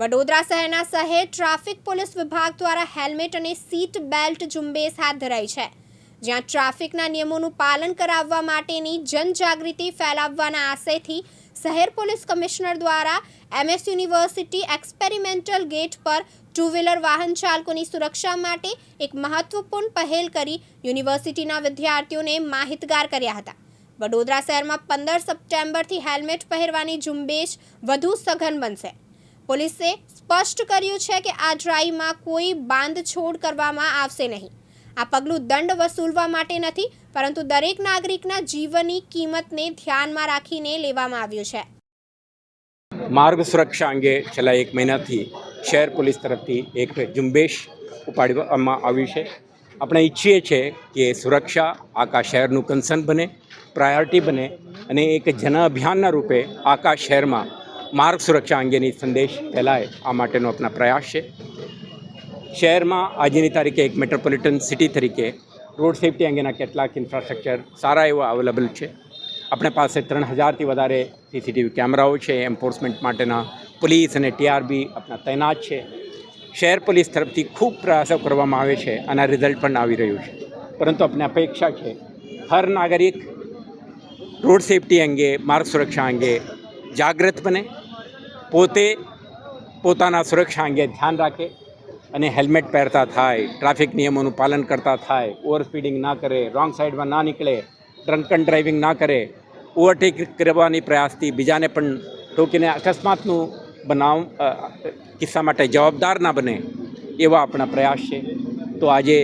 વડોદરા શહેરના શહેર traffic police વિભાગ દ્વારા હેલ્મેટ અને સીટ બેલ્ટ ઝુંબેશ હાથ ધરાઈ છે. જ્યાં ટ્રાફિકના નિયમોનું પાલન કરાવવા માટેની જનજાગૃતિ ફેલાવવાના આશયથી શહેર પોલીસ કમિશનર દ્વારા M S university experimental gate પર ટુ વ્હીલર વાહન ચાલકોની સુરક્ષા માટે એક મહત્વપૂર્ણ પહેલ કરી યુનિવર્સિટીના વિદ્યાર્થીઓને માહિતગાર કર્યા હતા. વડોદરા શહેરમાં પંદર સપ્ટેમ્બરથી હેલ્મેટ પહેરવાની ઝુંબેશ વધુ સઘન બનશે. પોલીસે સ્પષ્ટ કર્યું છે કે આ ડ્રાઈવમાં કોઈ બાંધછોડ કરવામાં આવશે નહીં. આ પગલું દંડ વસૂલવા માટે નથી, પરંતુ દરેક નાગરિકના જીવનની કિંમતને ધ્યાનમાં રાખીને લેવામાં આવ્યું છે. માર્ગ સુરક્ષા અંગે છેલ્લા એક મહિનાથી શહેર પોલીસ તરફથી એક ઝુંબેશ ઉપાડવામાં આવ્યું છે. આપણે ઈચ્છીએ છીએ કે સુરક્ષા આખા શહેરનું કન્સર્ન બને, પ્રાયોરિટી બને અને એક જન અભિયાનના રૂપે આખા શહેરમાં માર્ગ સુરક્ષા અંગેની સંદેશ ફેલાય આ માટેનો આપણા પ્રયાસ છે. શહેરમાં આજની તારીખે એક મેટ્રોપોલિટન સિટી તરીકે રોડ સેફટી અંગેના કેટલાક ઇન્ફ્રાસ્ટ્રક્ચર સારા એવા અવેલેબલ છે. આપણે પાસે ત્રણ હજારથી વધારે સીસીટીવી કેમેરાઓ છે એન્ફોર્સમેન્ટ માટેના પોલીસ અને ટીઆરબી આપણા તૈનાત છે. શહેર પોલીસ તરફથી ખૂબ પ્રયાસો કરવામાં આવે છે અને રિઝલ્ટ પણ આવી રહ્યું છે. પરંતુ આપણે અપેક્ષા છે, હર નાગરિક રોડ સેફટી અંગે, માર્ગ સુરક્ષા અંગે જાગૃત બને પોતે પોતાના સુરક્ષા અંગે ધ્યાન રાખે અને હેલ્મેટ પહેરતા થાય, ટ્રાફિક નિયમોનું પાલન કરતા થાય ઓવર સ્પીડિંગ ના કરે, રોંગ સાઈડમાં ના નીકળે, ડ્રંકન ડ્રાઇવિંગ ના કરે, ઓવરટેક કરવાની પ્રયાસથી બીજાને પણ ટોકીને અકસ્માતનું બનાવ કિસ્સા માટે જવાબદાર ના બને એવા આપણા પ્રયાસ છે. તો આજે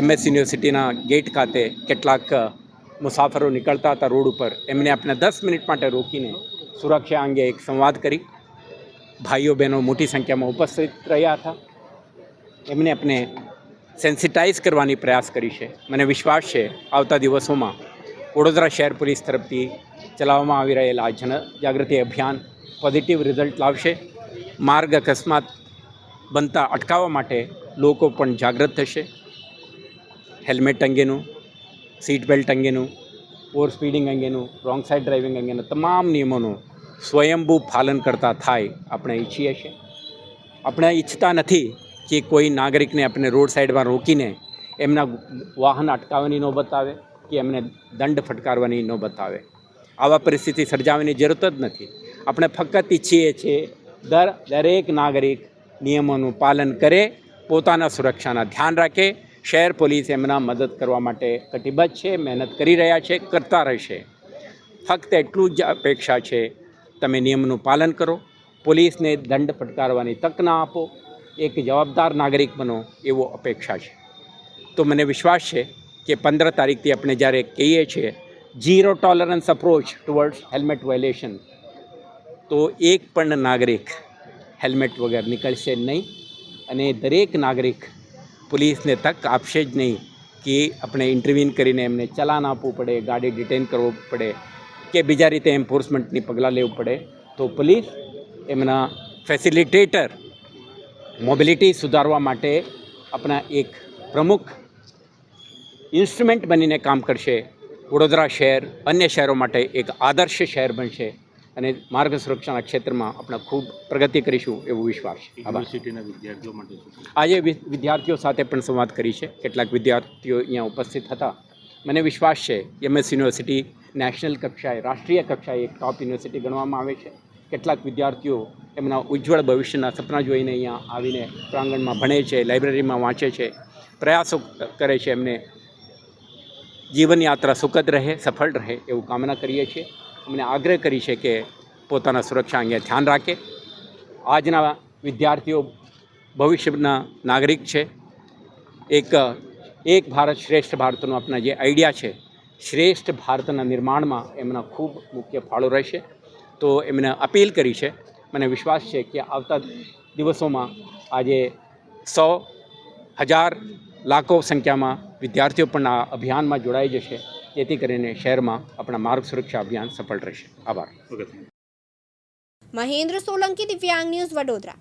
એમએસ યુનિવર્સિટીના ગેટ ખાતે કેટલાક મુસાફરો નીકળતા હતા રોડ ઉપર. એમને આપણે દસ મિનિટ માટે રોકીને સુરક્ષા અંગે એક સંવાદ કરી. ભાઈઓ બહેનો મોટી સંખ્યામાં ઉપસ્થિત રહ્યા હતા. એમને આપણે સેન્સિટાઇઝ કરવાની પ્રયાસ કરી છે. મને વિશ્વાસ છે, આવતા દિવસોમાં વડોદરા શહેર પોલીસ તરફથી ચલાવવામાં આવી રહેલા આ જન જાગૃતિ અભિયાન પોઝિટિવ રિઝલ્ટ લાવશે. માર્ગ અકસ્માત બનતા અટકાવવા માટે લોકો પણ જાગૃત થશે. હેલ્મેટ અંગેનું સીટ બેલ્ટ અંગેનું ઓવર સ્પીડિંગ અંગેનું રોંગ સાઈડ ડ્રાઇવિંગ અંગેના તમામ નિયમોનું સ્વયંભૂ પાલન કરતા થાય, આપણે ઈચ્છીએ છીએ. આપણે ઈચ્છતા નથી કે કોઈ નાગરિકને આપણે રોડ સાઈડમાં રોકીને એમના વાહન અટકાવવાની નોબત આવે કે એમને દંડ ફટકારવાની નોબત આવે આવા પરિસ્થિતિ સર્જાવવાની જરૂરત જ નથી. આપણે ફક્ત ઈચ્છીએ છીએ દર, દરેક નાગરિક નિયમોનું પાલન કરે, પોતાના સુરક્ષાના ધ્યાન રાખે શહેર પોલીસ એમના મદદ કરવા માટે કટિબદ્ધ છે, મહેનત કરી રહ્યા છે, કરતા રહેશે. ફક્ત એટલું જ અપેક્ષા છે, તમે નિયમનું પાલન કરો, પોલીસને દંડ ફટકારવાની તક ના આપો, એક જવાબદાર નાગરિક બનો એવો અપેક્ષા છે. તો મને વિશ્વાસ છે કે પંદર તારીખથી આપણે જ્યારે કહીએ છીએ, zero tolerance approach towards helmet violation તો એક પણ નાગરિક હેલ્મેટ વગર નીકળશે નહીં અને દરેક નાગરિક પોલીસને તક આપશે જ નહીં કે આપણે ઇન્ટરવ્યુન કરીને એમને ચલાન આપવું પડે, ગાડી ડિટેન કરવું પડે કે બીજા રીતે એન્ફોર્સમેન્ટની પગલાં લેવું પડે. તો પોલીસ એમના ફેસિલિટેટર મોબિલિટી સુધારવા માટે આપણા એક પ્રમુખ ઇન્સ્ટ્રુમેન્ટ બનીને કામ કરશે. વડોદરા શહેર અન્ય શહેરો માટે એક આદર્શ શહેર બનશે. અને માર્ગ સુરક્ષાના ક્ષેત્રમાં આપણે ખૂબ પ્રગતિ કરીશું એવો વિશ્વાસ છે. યુનિવર્સિટીના વિદ્યાર્થીઓ માટે આજે વિદ્યાર્થીઓ સાથે પણ સંવાદ કરી છે. કેટલાક વિદ્યાર્થીઓ અહીંયા ઉપસ્થિત હતા. મને વિશ્વાસ છે એમએસ યુનિવર્સિટી નેશનલ કક્ષાએ રાષ્ટ્રીય કક્ષાએ એક ટોપ યુનિવર્સિટી ગણવામાં આવે છે. કેટલાક વિદ્યાર્થીઓ એમના ઉજ્જવળ ભવિષ્યના સપના જોઈને અહીંયા આવીને પ્રાંગણમાં ભણે છે લાઇબ્રેરીમાં વાંચે છે પ્રયાસો કરે છે એમને. જીવન યાત્રા સુખદ રહે સફળ રહે એવું કામના કરીએ છીએ. અમને આગ્રહ કરી છે કે પોતાના સુરક્ષા અંગે ધ્યાન રાખે. આજના વિદ્યાર્થીઓ ભવિષ્યના નાગરિક છે. એક એક ભારત શ્રેષ્ઠ ભારતનો આપણા જે આઈડિયા છે, શ્રેષ્ઠ ભારતના નિર્માણમાં એમના ખૂબ મુખ્ય ફાળો રહેશે. તો એમને અપીલ કરી છે, મને વિશ્વાસ છે કે આવતા દિવસોમાં આજે સો હજાર લાખો સંખ્યામાં વિદ્યાર્થીઓ પણ આ અભિયાનમાં જોડાઈ જશે. જેથી કરીને શહેરમાં આપણા માર્ગ સુરક્ષા અભિયાન સફળ રહેશે. આભાર. મહેન્દ્ર સોલંકી, દિવ્યાંગ ન્યૂઝ વડોદરા.